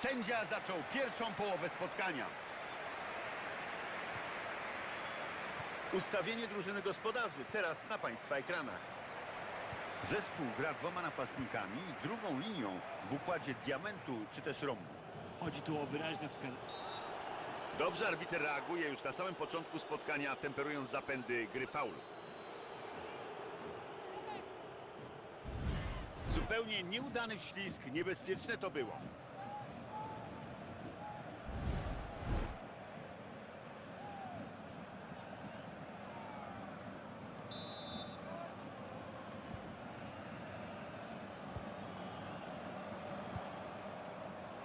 Sędzia zaczął pierwszą połowę spotkania. Ustawienie drużyny gospodarzy teraz na Państwa ekranach. Zespół gra dwoma napastnikami i drugą linią w układzie diamentu czy też rombu. Chodzi tu o wyraźne wskazanie. Dobrze arbiter reaguje już na samym początku spotkania, temperując zapędy gry faulu. Zupełnie nieudany wślizg, niebezpieczne to było.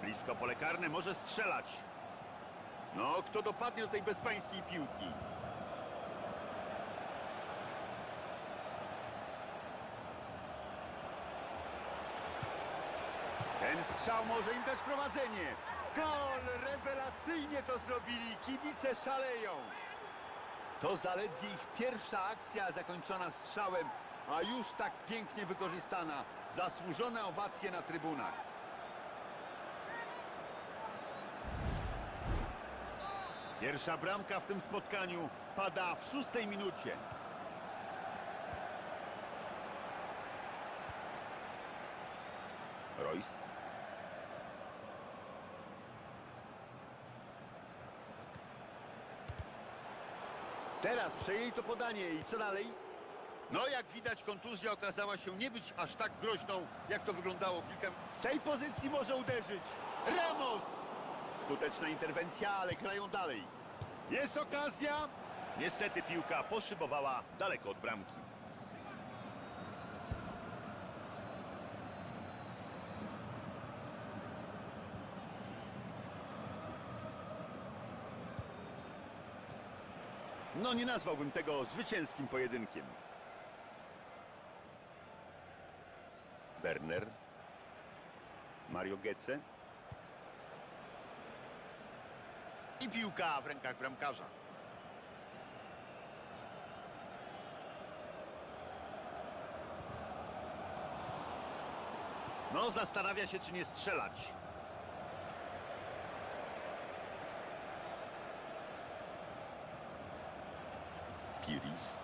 Blisko pole karne może strzelać. No, kto dopadnie do tej bezpańskiej piłki? Ten strzał może im dać prowadzenie. Gol! Rewelacyjnie to zrobili. Kibice szaleją. To zaledwie ich pierwsza akcja zakończona strzałem, a już tak pięknie wykorzystana. Zasłużone owacje na trybunach. Pierwsza bramka w tym spotkaniu pada w szóstej minucie. Royce. Teraz przejęli to podanie i co dalej? No jak widać kontuzja okazała się nie być aż tak groźną, jak to wyglądało kilka... Z tej pozycji może uderzyć Ramos! Skuteczna interwencja, ale grają dalej. Jest okazja. Niestety piłka poszybowała daleko od bramki. No nie nazwałbym tego zwycięskim pojedynkiem. Werner. Mario Götze. I piłka w rękach bramkarza. No, zastanawia się, czy nie strzelać. Piris.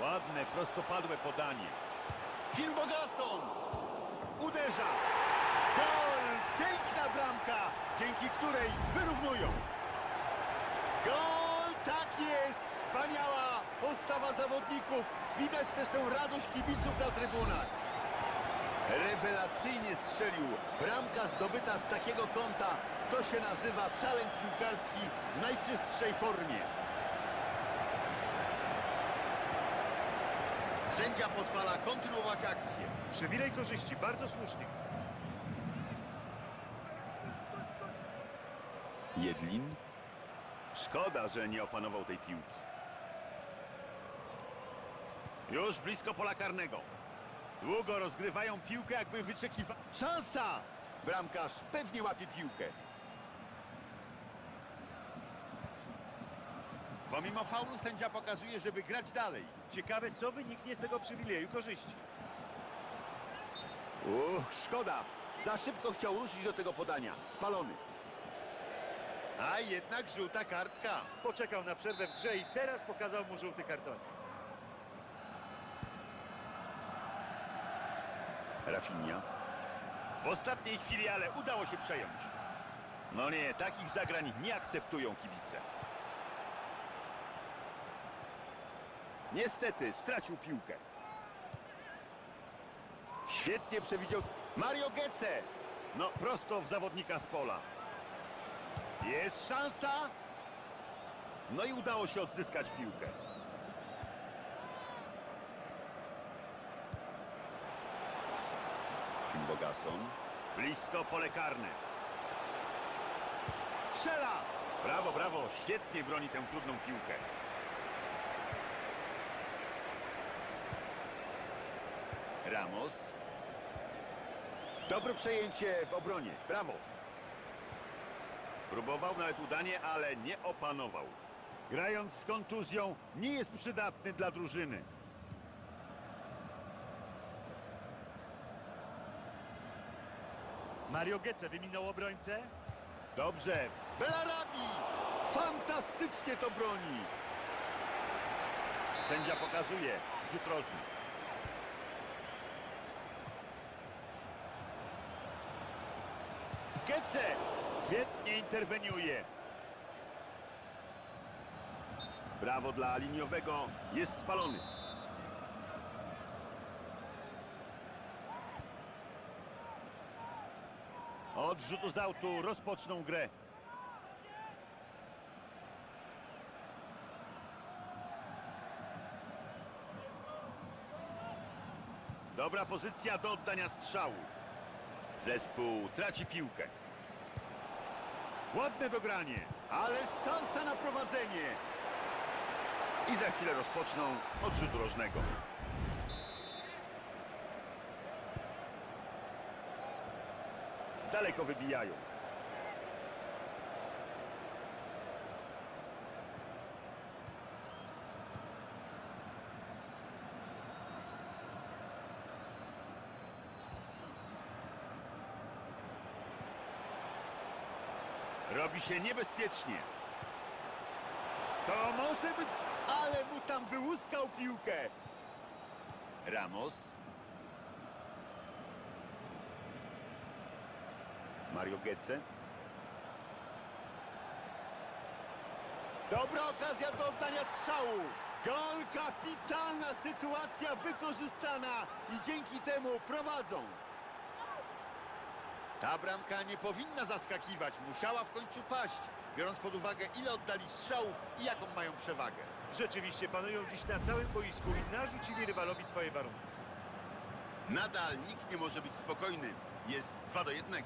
Ładne, prostopadłe podanie. Phil Bogason uderza. Gol! Piękna bramka, dzięki której wyrównują. Gol! Tak jest! Wspaniała postawa zawodników. Widać też tę radość kibiców na trybunach. Rewelacyjnie strzelił. Bramka zdobyta z takiego kąta. To się nazywa talent piłkarski w najczystszej formie. Sędzia pozwala kontynuować akcję. Przywilej korzyści, bardzo słusznie. Jedlin. Szkoda, że nie opanował tej piłki. Już blisko pola karnego. Długo rozgrywają piłkę, jakby wyczekiwa... Szansa! Bramkarz pewnie łapie piłkę. Pomimo faulu sędzia pokazuje, żeby grać dalej. Ciekawe, co wyniknie z tego przywileju korzyści. Uch, szkoda. Za szybko chciał ruszyć do tego podania. Spalony. A jednak żółta kartka. Poczekał na przerwę w grze i teraz pokazał mu żółty karton. Rafinha. W ostatniej chwili, ale udało się przejąć. No nie, takich zagrań nie akceptują kibice. Niestety, stracił piłkę. Świetnie przewidział Mario Götze. No, prosto w zawodnika z pola. Jest szansa. No i udało się odzyskać piłkę. Bogason. Blisko pole karne. Strzela! Brawo, brawo, świetnie broni tę trudną piłkę. Ramos. Dobre przejęcie w obronie. Brawo. Próbował nawet udanie, ale nie opanował. Grając z kontuzją nie jest przydatny dla drużyny. Mario Götze wyminął obrońcę. Dobrze. Belarabi! Fantastycznie to broni. Sędzia pokazuje. Rzut rożny. Gece świetnie interweniuje. Brawo dla liniowego. Jest spalony. Od rzutu z autu rozpoczną grę. Dobra pozycja do oddania strzału. Zespół traci piłkę. Ładne dogranie, ale szansa na prowadzenie. I za chwilę rozpoczną od rzutu rożnego. Daleko wybijają. Robi się niebezpiecznie. To może być... Ale mu tam wyłuskał piłkę. Ramos. Mario Götze. Dobra okazja do oddania strzału. Gol, kapitalna sytuacja wykorzystana i dzięki temu prowadzą. Ta bramka nie powinna zaskakiwać, musiała w końcu paść, biorąc pod uwagę ile oddali strzałów i jaką mają przewagę. Rzeczywiście panują dziś na całym boisku i narzucili rywalowi swoje warunki. Nadal nikt nie może być spokojny. Jest 2 do 1.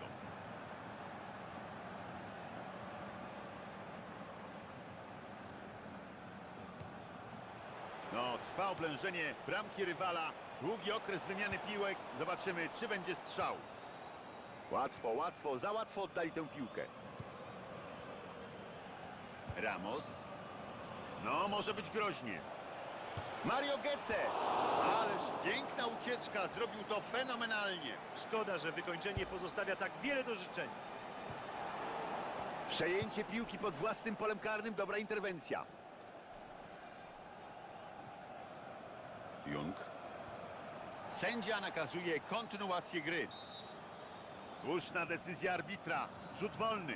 No, trwa oblężenie bramki rywala. Długi okres wymiany piłek. Zobaczymy, czy będzie strzał. Łatwo, łatwo, za łatwo oddali tę piłkę. Ramos. No, może być groźnie. Mario Götze. Ależ piękna ucieczka. Zrobił to fenomenalnie. Szkoda, że wykończenie pozostawia tak wiele do życzenia. Przejęcie piłki pod własnym polem karnym. Dobra interwencja. Jung. Sędzia nakazuje kontynuację gry. Słuszna decyzja arbitra. Rzut wolny.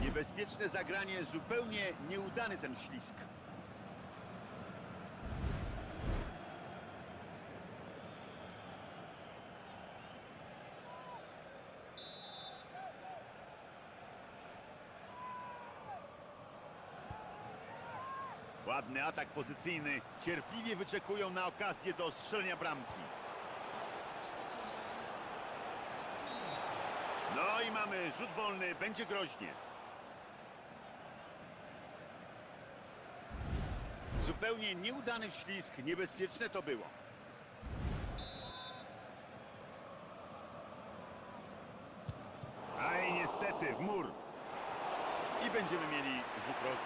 Niebezpieczne zagranie, zupełnie nieudany ten ślisk. Ładny atak pozycyjny. Cierpliwie wyczekują na okazję do strzelenia bramki. No i mamy rzut wolny. Będzie groźnie. Zupełnie nieudany ślisk. Niebezpieczne to było. Aj, niestety, w mur. I będziemy mieli rzut.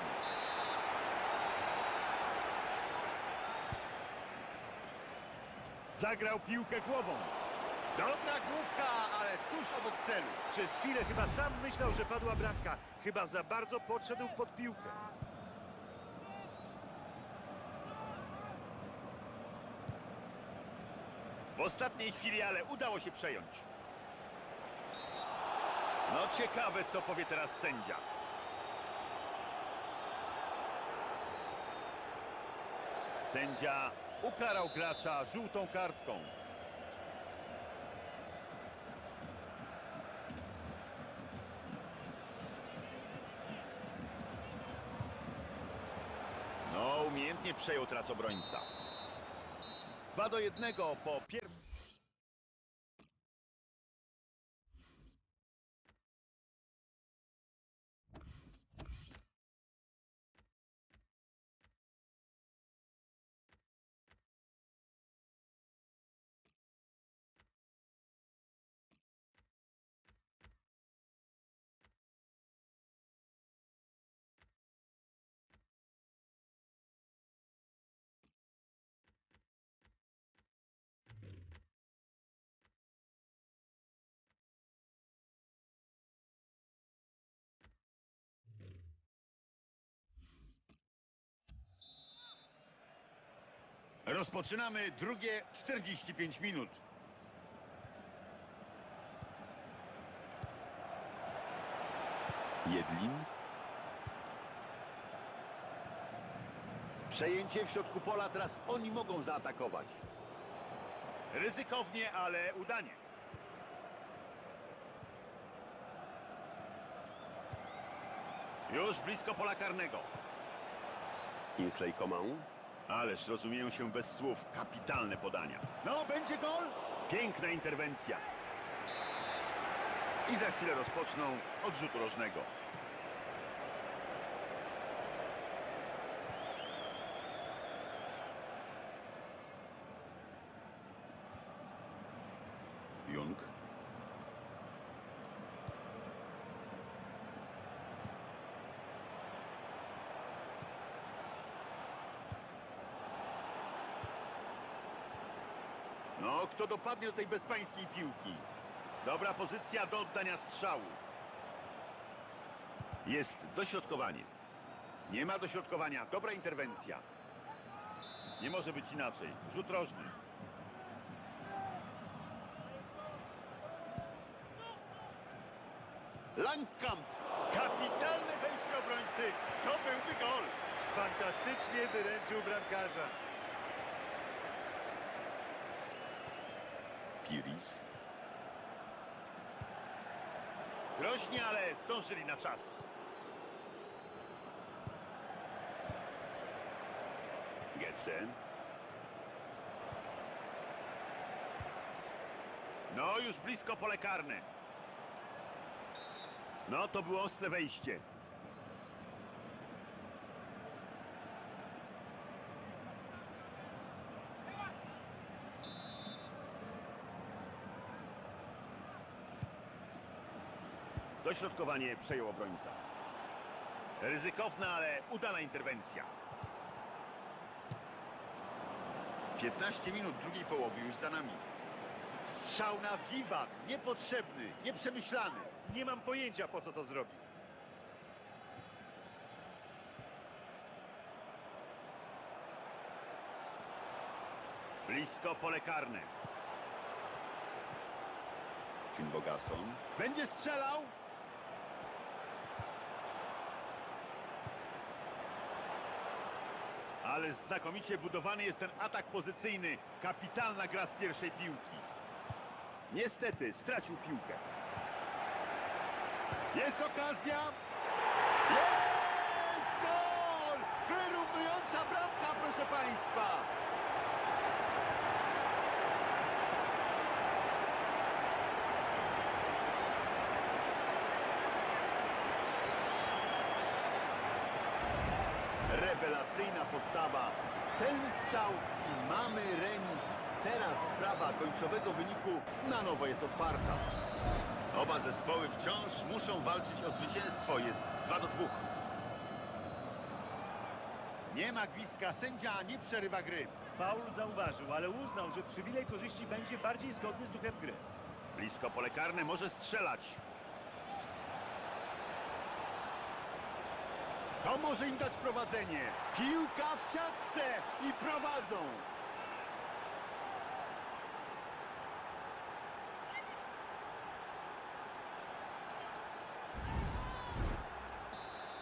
Zagrał piłkę głową. Dobra główka, ale tuż obok celu. Przez chwilę chyba sam myślał, że padła bramka. Chyba za bardzo podszedł pod piłkę. W ostatniej chwili, ale udało się przejąć. No ciekawe, co powie teraz sędzia. Sędzia ukarał gracza żółtą kartką. No, umiejętnie przejął teraz obrońca. 2 do 1 po pierwszym. Rozpoczynamy drugie 45 minut. Jedlin. Przejęcie w środku pola, teraz oni mogą zaatakować. Ryzykownie, ale udanie. Już blisko pola karnego. Kingsley Coman. Ależ rozumieją się bez słów. Kapitalne podania. No, będzie gol. Piękna interwencja. I za chwilę rozpoczną od rzutu rożnego. Jung. Kto dopadnie do tej bezpańskiej piłki? Dobra pozycja do oddania strzału. Jest dośrodkowanie. Nie ma dośrodkowania. Dobra interwencja. Nie może być inaczej. Rzut rożny. Langkamp. Kapitalne wejście obrońcy. To byłby gol. Fantastycznie wyręczył bramkarza. Piris. Groźnie, ale zdążyli na czas. Getze. No, już blisko pole karne. No, to było ostre wejście. Dośrodkowanie przejął obrońca. Ryzykowna, ale udana interwencja. 15 minut drugiej połowy już za nami. Strzał na wiwat, niepotrzebny, nieprzemyślany. Nie mam pojęcia, po co to zrobił. Blisko pole karne. Bogason. Będzie strzelał. Ale znakomicie budowany jest ten atak pozycyjny. Kapitalna gra z pierwszej piłki. Niestety stracił piłkę. Jest okazja. Jest gol! Wyrównująca bramka, proszę Państwa. Rewelacyjna postawa. Celny strzał i mamy remis. Teraz sprawa końcowego wyniku na nowo jest otwarta. Oba zespoły wciąż muszą walczyć o zwycięstwo. Jest 2 do 2. Nie ma gwizdka. Sędzia nie przerywa gry. Paul zauważył, ale uznał, że przywilej korzyści będzie bardziej zgodny z duchem gry. Blisko pole karne może strzelać. To może im dać prowadzenie. Piłka w siatce i prowadzą.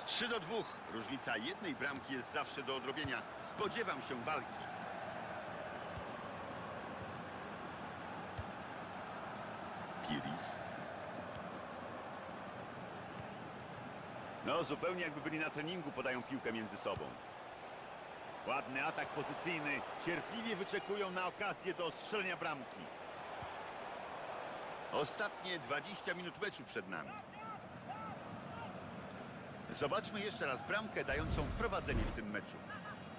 Trzy do dwóch. Różnica jednej bramki jest zawsze do odrobienia. Spodziewam się walki. Piris. Zupełnie jakby byli na treningu, podają piłkę między sobą. Ładny atak pozycyjny. Cierpliwie wyczekują na okazję do strzelenia bramki. Ostatnie 20 minut meczu przed nami. Zobaczmy jeszcze raz bramkę dającą prowadzenie w tym meczu.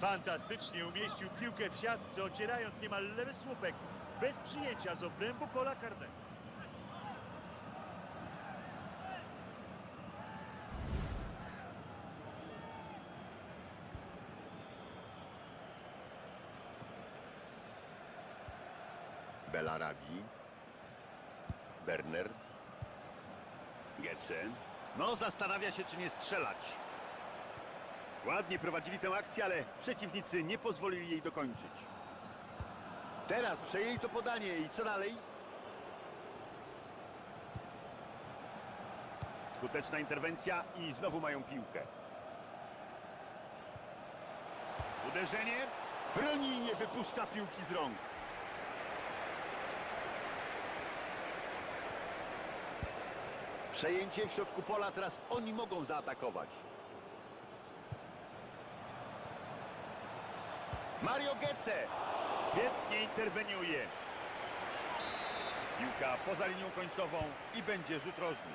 Fantastycznie umieścił piłkę w siatce, ocierając niemal lewy słupek. Bez przyjęcia z obrębu pola karnego. Belarabi. Berner. Getze. No, zastanawia się, czy nie strzelać. Ładnie prowadzili tę akcję, ale przeciwnicy nie pozwolili jej dokończyć. Teraz przejęli to podanie i co dalej? Skuteczna interwencja i znowu mają piłkę. Uderzenie. Broni nie wypuszcza piłki z rąk. Przejęcie w środku pola, teraz oni mogą zaatakować. Mario Götze świetnie interweniuje. Piłka poza linią końcową i będzie rzut rożny.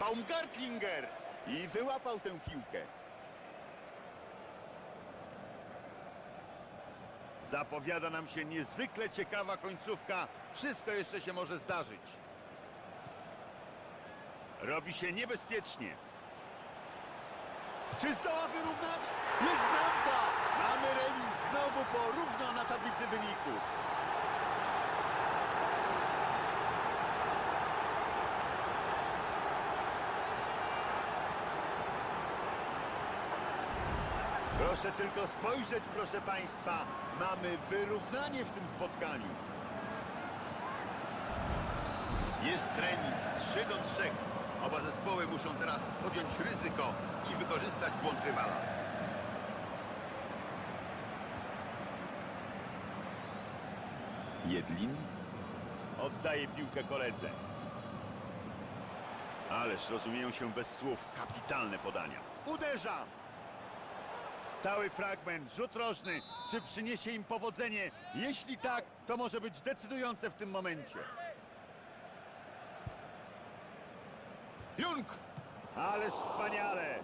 Baumgartlinger i wyłapał tę piłkę. Zapowiada nam się niezwykle ciekawa końcówka. Wszystko jeszcze się może zdarzyć. Robi się niebezpiecznie. Czy zdoła wyrównać? Jest bramka! Mamy remis znowu porówno na tablicy wyników. Proszę tylko spojrzeć, proszę Państwa. Mamy wyrównanie w tym spotkaniu. Jest remis 3 do 3. Oba zespoły muszą teraz podjąć ryzyko i wykorzystać błąd rywala. Jedlin oddaje piłkę koledze. Ależ rozumieją się bez słów kapitalne podania. Uderza! Stały fragment, rzut rożny. Czy przyniesie im powodzenie? Jeśli tak, to może być decydujące w tym momencie. Jung! Ależ wspaniale!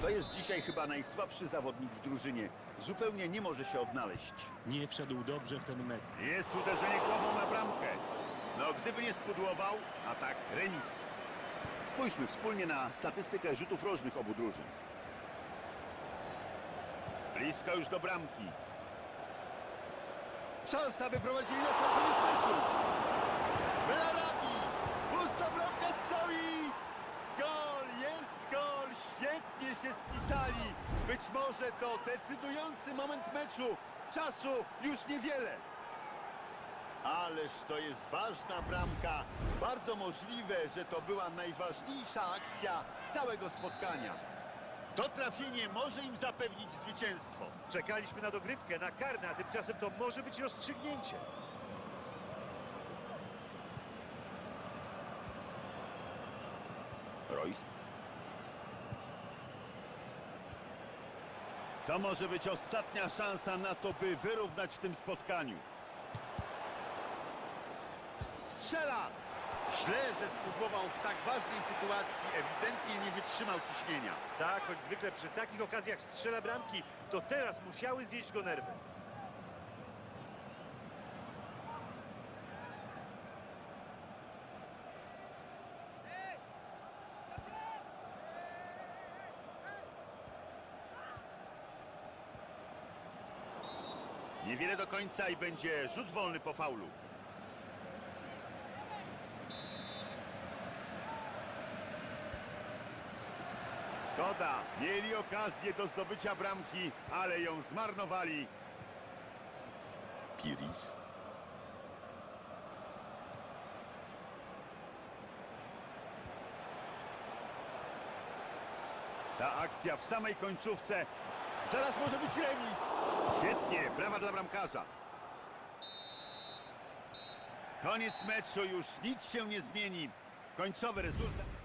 To jest dzisiaj chyba najsłabszy zawodnik w drużynie. Zupełnie nie może się odnaleźć. Nie wszedł dobrze w ten mecz. Jest uderzenie głową na bramkę. No, gdyby nie spudłował, a tak remis. Spójrzmy wspólnie na statystykę rzutów rożnych obu drużyn. Blisko już do bramki. Szansa, aby prowadzili na sam koniec meczu. Belarabi! Pusta bramka strzeli! Gol! Jest gol! Świetnie się spisali. Być może to decydujący moment meczu. Czasu już niewiele. Ależ to jest ważna bramka. Bardzo możliwe, że to była najważniejsza akcja całego spotkania. To trafienie może im zapewnić zwycięstwo. Czekaliśmy na dogrywkę, na karne, a tymczasem to może być rozstrzygnięcie. Royce. To może być ostatnia szansa na to, by wyrównać w tym spotkaniu. Strzela! Źle, że spróbował w tak ważnej sytuacji. Ewidentnie nie wytrzymał ciśnienia. Tak, choć zwykle przy takich okazjach strzela bramki, to teraz musiały zjeść go nerwy. Do końca i będzie rzut wolny po faulu. Szkoda, mieli okazję do zdobycia bramki, ale ją zmarnowali. Piris. Ta akcja w samej końcówce. Zaraz może być remis. Świetnie, brawa dla bramkarza. Koniec meczu, już nic się nie zmieni. Końcowy rezultat.